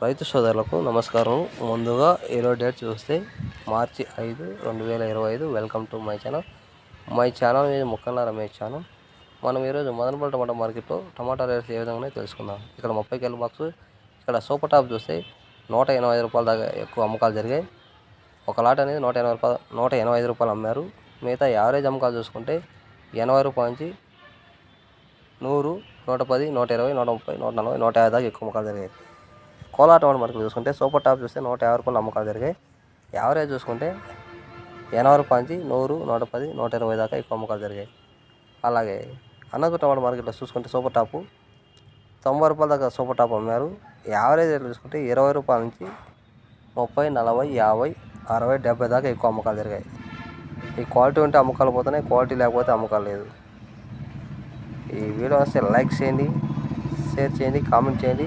రైతు సోదరులకు నమస్కారం. ముందుగా ఈరోజు డేట్ చూస్తే మార్చి ఐదు రెండు వేల ఇరవై ఐదు. Welcome to my channel. My channel మీద ముక్కన్న రమేష్ ఛానల్. మనం ఈరోజు మదనపల్లి టమాటా మార్కెట్లో టమాటా రేట్స్ ఏ విధంగా తెలుసుకుందాం. ఇక్కడ ముప్పై కిలో బాక్స్ ఇక్కడ సూపర్ టాప్ చూస్తే నూట ఎనభై ఐదు రూపాయల దాకా ఎక్కువ అమ్మకాలు జరిగాయి. ఒక లాట్ అనేది నూట ఎనభై రూపాయలు నూట ఎనభై ఐదు రూపాయలు అమ్మారు. మిగతా యావరేజ్ అమ్మకాలు చూసుకుంటే ఎనభై రూపాయల నుంచి నూరు నూట పది నూట ఇరవై నూట ముప్పై నూట నలభై నూట యాభై దాకా ఎక్కువ అమ్మకాలు జరిగాయి. కోలా టమాటా మార్కెట్ చూసుకుంటే సూపర్ టాప్ చూస్తే నూట యాభై రూపాయలు అమ్మకాలు జరిగాయి. యావరేజ్ చూసుకుంటే ఎనభై రూపాయల నుంచి నూరు నూట పది నూట ఇరవై దాకా ఎక్కువ అమ్మకాలు జరిగాయి. అలాగే అన్నకు టమాటా మార్కెట్లో చూసుకుంటే సూపర్ టాపు తొంభై రూపాయల దాకా సూపర్ టాప్ అమ్మారు. యావరేజ్ రేట్లు చూసుకుంటే ఇరవై రూపాయల నుంచి ముప్పై నలభై యాభై అరవై డెబ్బై దాకా ఎక్కువ అమ్మకాలు జరిగాయి. ఈ క్వాలిటీ ఉంటే అమ్మకాలు పోతున్నాయి క్వాలిటీ లేకపోతే అమ్మకాలు లేదు. ఈ వీడియో వస్తే లైక్ చేయండి షేర్ చేయండి కామెంట్ చేయండి.